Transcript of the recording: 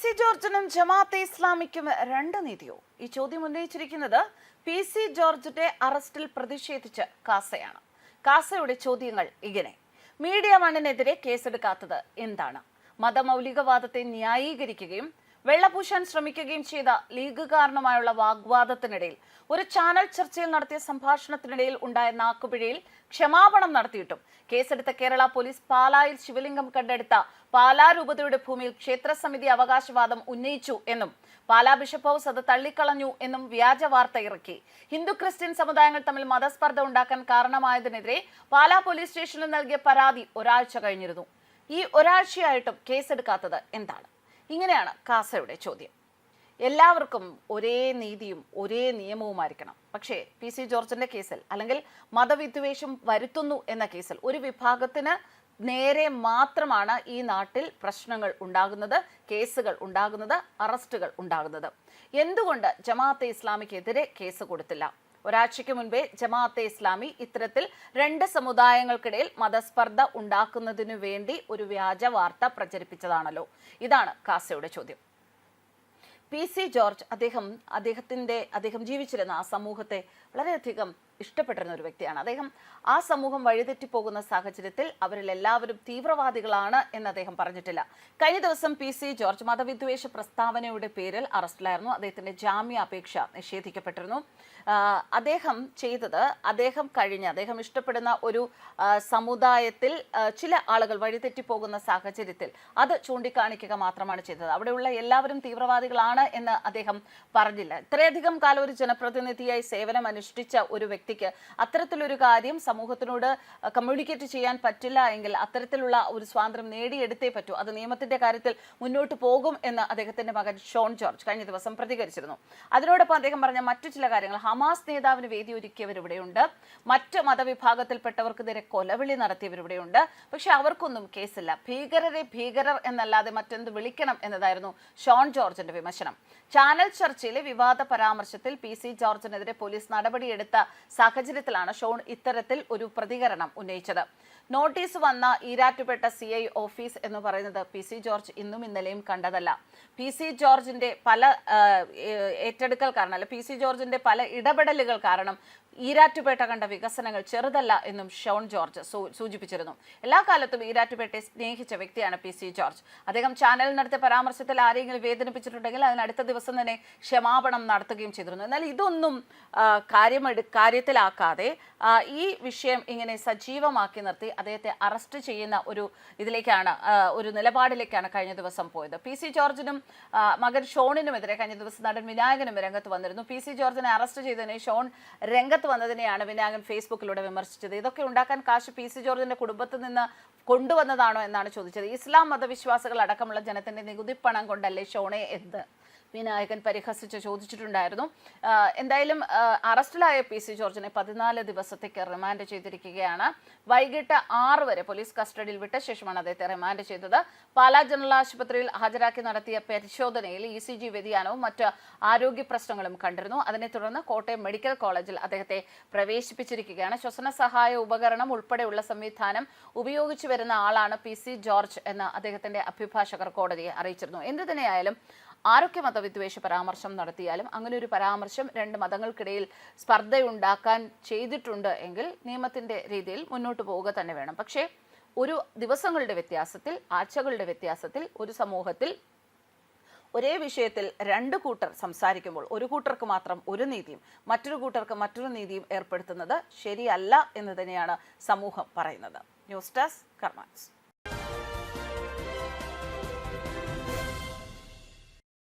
C ജോർജിനും Jamaat-e ഇസ്ലാമിക്കും രണ്ട് നീതിയോ. ഈ ചോദ്യം ഉന്നയിച്ചിരിക്കുന്നത് പി സി ജോർജിന്റെ അറസ്റ്റിൽ പ്രതിഷേധിച്ച് കാസയാണ്. കാസയുടെ ചോദ്യങ്ങൾ ഇങ്ങനെ. മീഡിയ മണ്ണിനെതിരെ കേസെടുക്കാത്തത് എന്താണ്? മതമൗലികവാദത്തെ ന്യായീകരിക്കുകയും വെള്ളപൂശാൻ ശ്രമിക്കുകയും ചെയ്ത ലീഗ് കാരണമായുള്ള വാഗ്വാദത്തിനിടയിൽ ഒരു ചാനൽ ചർച്ചയിൽ നടത്തിയ സംഭാഷണത്തിനിടയിൽ ഉണ്ടായ നാക്കുപിഴയിൽ ക്ഷമാപണം നടത്തിയിട്ടും. കേസെടുത്ത കേരള പോലീസ് പാലായിൽ ശിവലിംഗം കണ്ടെടുത്ത പാലാ രൂപതയുടെ ഭൂമിയിൽ ക്ഷേത്രസമിതി അവകാശവാദം ഉന്നയിച്ചു എന്നും പാലാ ബിഷപ്പ് ഹൗസ് അത് തള്ളിക്കളഞ്ഞു എന്നും വ്യാജ വാർത്ത ഇറക്കി. ഹിന്ദു ക്രിസ്ത്യൻ സമുദായങ്ങൾ തമ്മിൽ മതസ്പർദ്ധ ഉണ്ടാക്കാൻ കാരണമായതിനെതിരെ പാലാ പോലീസ് സ്റ്റേഷനിൽ നൽകിയ പരാതി ഒരാഴ്ച കഴിഞ്ഞിരുന്നു. ഈ ഒരാഴ്ചയായിട്ടും കേസെടുക്കാത്തത് എന്താണ്? ഇങ്ങനെയാണ് കാസയുടെ ചോദ്യം. എല്ലാവർക്കും ഒരേ നീതിയും ഒരേ നിയമവുമായിരിക്കണം. പക്ഷേ പി സി ജോർജിന്റെ കേസിൽ അല്ലെങ്കിൽ മതവിദ്വേഷം വരുത്തുന്നു എന്ന കേസിൽ ഒരു വിഭാഗത്തിന് നേരെ മാത്രമാണ് ഈ നാട്ടിൽ പ്രശ്നങ്ങൾ ഉണ്ടാകുന്നത് കേസുകൾ ഉണ്ടാകുന്നത് അറസ്റ്റുകൾ ഉണ്ടാകുന്നത്. എന്തുകൊണ്ട് ജമാഅത്തെ ഇസ്ലാമിക്കെതിരെ കേസ് കൊടുത്തില്ല? ഒരാഴ്ചയ്ക്ക് മുൻപേ ജമാഅത്തെ ഇസ്ലാമി ഇത്തരത്തിൽ രണ്ട് സമുദായങ്ങൾക്കിടയിൽ മതസ്പർദ്ധ ഉണ്ടാക്കുന്നതിനു വേണ്ടി ഒരു വ്യാജ വാർത്ത പ്രചരിപ്പിച്ചതാണല്ലോ. ഇതാണ് കാസയുടെ ചോദ്യം. പി സി ജോർജ് അദ്ദേഹം അദ്ദേഹത്തിന്റെ അദ്ദേഹം ജീവിച്ചിരുന്ന ആ സമൂഹത്തെ വളരെയധികം ഇഷ്ടപ്പെട്ടിരുന്ന ഒരു വ്യക്തിയാണ്. അദ്ദേഹം ആ സമൂഹം വഴിതെറ്റി പോകുന്ന സാഹചര്യത്തിൽ അവരിൽ എല്ലാവരും തീവ്രവാദികളാണ് എന്ന് അദ്ദേഹം പറഞ്ഞിട്ടില്ല. കഴിഞ്ഞ ദിവസം പി സി ജോർജ് മതവിദ്വേഷ പ്രസ്താവനയുടെ പേരിൽ അറസ്റ്റിലായിരുന്നു. അദ്ദേഹത്തിന്റെ ജാമ്യാപേക്ഷ നിഷേധിക്കപ്പെട്ടിരുന്നു. അദ്ദേഹം ചെയ്തത് അദ്ദേഹം കഴിഞ്ഞ അദ്ദേഹം ഇഷ്ടപ്പെടുന്ന ഒരു സമുദായത്തിൽ ചില ആളുകൾ വഴിതെറ്റി പോകുന്ന സാഹചര്യത്തിൽ അത് ചൂണ്ടിക്കാണിക്കുക മാത്രമാണ് ചെയ്തത്. അവിടെയുള്ള എല്ലാവരും തീവ്രവാദികളാണ് എന്ന് അദ്ദേഹം പറഞ്ഞില്ല. ഇത്രയധികം കാലം ഒരു ജനപ്രതിനിധിയായി സേവനം അനുഷ്ഠിച്ച ഒരു വ്യക്തിക്ക് അത്തരത്തിലൊരു കാര്യം സമൂഹത്തിനോട് കമ്മ്യൂണിക്കേറ്റ് ചെയ്യാൻ പറ്റില്ല എങ്കിൽ അത്തരത്തിലുള്ള ഒരു സ്വാതന്ത്ര്യം നേടിയെടുത്തേ പറ്റൂ. അത് നിയമത്തിന്റെ കാര്യത്തിൽ മുന്നോട്ട് പോകും എന്ന് അദ്ദേഹത്തിന്റെ മകൻ ഷോൺ ജോർജ് കഴിഞ്ഞ ദിവസം പ്രതികരിച്ചിരുന്നു. അതിനോടൊപ്പം അദ്ദേഹം പറഞ്ഞ മറ്റു ചില കാര്യങ്ങൾ. ഹമാസ് നേതാവിന് വേദി ഒരുക്കിയവരിവിടെയുണ്ട് മറ്റ് മതവിഭാഗത്തിൽപ്പെട്ടവർക്കെതിരെ കൊലവിളി നടത്തിയവരിവിടെയുണ്ട് പക്ഷെ അവർക്കൊന്നും കേസില്ല. ഭീകരരെ ഭീകരർ എന്നല്ലാതെ മറ്റെന്ത് വിളിക്കണം എന്നതായിരുന്നു ഷോൺ ജോർജിന്റെ വിമർശനം. ചാനൽ ചർച്ചയിലെ വിവാദ പരാമർശത്തിൽ പി സി ജോർജിനെതിരെ പോലീസ് നടപടിയെടുത്ത സാഹചര്യത്തിലാണ് ഷോൺ ഇത്തരത്തിൽ ഒരു പ്രതികരണം ഉന്നയിച്ചത്. നോട്ടീസ് വന്ന ഈരാറ്റുപേട്ട സി ഐ ഓഫീസ് എന്ന് പറയുന്നത് പി സി ജോർജ് ഇന്നും ഇന്നലെയും കണ്ടതല്ല. പി സി ജോർജിന്റെ പല ഏറ്റെടുക്കൽ കാരണം അല്ല പി സി ജോർജിന്റെ പല ഇടപെടലുകൾ കാരണം ഈരാറ്റുപേട്ട കണ്ട വികസനങ്ങൾ ചെറുതല്ല എന്നും ഷോൺ ജോർജ് സൂചിപ്പിച്ചിരുന്നു. എല്ലാ കാലത്തും ഈരാറ്റുപേട്ടയെ സ്നേഹിച്ച വ്യക്തിയാണ് പി സി ജോർജ്. അദ്ദേഹം ചാനലിൽ നടത്തിയ പരാമർശത്തിൽ ആരെങ്കിലും വേദനിപ്പിച്ചിട്ടുണ്ടെങ്കിൽ അതിന് അടുത്ത ദിവസം തന്നെ ക്ഷമാപണം നടത്തുകയും ചെയ്തിരുന്നു. എന്നാൽ ഇതൊന്നും കാര്യമെടു കാര്യത്തിലാക്കാതെ ഈ വിഷയം ഇങ്ങനെ സജീവമാക്കി നിർത്തി. അദ്ദേഹത്തെ അറസ്റ്റ് ചെയ്യുന്ന ഒരു ഇതിലേക്കാണ് ഒരു നിലപാടിലേക്കാണ് കഴിഞ്ഞ ദിവസം പോയത്. പി സി ജോർജിനും മകൻ ഷോണിനും ഷോണിനുമെതിരെ കഴിഞ്ഞ ദിവസം നടൻ വിനായകനും രംഗത്ത് വന്നിരുന്നു. പി സി ജോർജിനെ അറസ്റ്റ് ചെയ്തതിനെ ഷോൺ രംഗത്ത് വന്നതിനെയാണ് വിനായകൻ ഫേസ്ബുക്കിലൂടെ വിമർശിച്ചത്. ഇതൊക്കെ ഉണ്ടാക്കാൻ കാശ് പി സി ജോർജിന്റെ കുടുംബത്തിൽ നിന്ന് കൊണ്ടുവന്നതാണോ എന്നാണ് ചോദിച്ചത്. ഇസ്ലാം മതവിശ്വാസികൾ അടക്കമുള്ള ജനത്തിന്റെ നികുതി പണം കൊണ്ടല്ലേ ഷോണെ എന്ത്? വിനായകൻ പരിഹസിച്ച് ചോദിച്ചിട്ടുണ്ടായിരുന്നു. എന്തായാലും അറസ്റ്റിലായ പി സി ജോർജിനെ പതിനാല് ദിവസത്തേക്ക് റിമാൻഡ് ചെയ്തിരിക്കുകയാണ്. വൈകിട്ട് ആറ് വരെ പോലീസ് കസ്റ്റഡിയിൽ വിട്ട ശേഷമാണ് അദ്ദേഹത്തെ റിമാൻഡ് ചെയ്തത്. പാലാ ജനറൽ ആശുപത്രിയിൽ ഹാജരാക്കി നടത്തിയ പരിശോധനയിൽ ഇ സി ജി വ്യതിയാനവും മറ്റ് ആരോഗ്യ പ്രശ്നങ്ങളും കണ്ടിരുന്നു. അതിനെ തുടർന്ന് കോട്ടയം മെഡിക്കൽ കോളേജിൽ അദ്ദേഹത്തെ പ്രവേശിപ്പിച്ചിരിക്കുകയാണ്. ശ്വസന സഹായ ഉപകരണം ഉൾപ്പെടെയുള്ള സംവിധാനം ഉപയോഗിച്ചു വരുന്ന ആളാണ് പി സി ജോർജ് എന്ന് അദ്ദേഹത്തിന്റെ അഭിഭാഷകർ കോടതിയെ അറിയിച്ചിരുന്നു. എന്തു തന്നെയായാലും ആരൊക്കെ മതവിദ്വേഷ പരാമർശം നടത്തിയാലും അങ്ങനെ ഒരു പരാമർശം രണ്ട് മതങ്ങൾക്കിടയിൽ സ്പർദ്ധയുണ്ടാക്കാൻ ചെയ്തിട്ടുണ്ട് എങ്കിൽ നിയമത്തിന്റെ രീതിയിൽ മുന്നോട്ട് പോവുക തന്നെ വേണം. പക്ഷേ ഒരു ദിവസങ്ങളുടെ വ്യത്യാസത്തിൽ ആഴ്ചകളുടെ വ്യത്യാസത്തിൽ ഒരു സമൂഹത്തിൽ ഒരേ വിഷയത്തിൽ രണ്ട് കൂട്ടർ സംസാരിക്കുമ്പോൾ ഒരു കൂട്ടർക്ക് മാത്രം ഒരു നീതിയും മറ്റൊരു കൂട്ടർക്ക് മറ്റൊരു നീതിയും ഏർപ്പെടുത്തുന്നത് ശരിയല്ല എന്ന് തന്നെയാണ് സമൂഹം പറയുന്നത്. News desk കർമാൻസ്.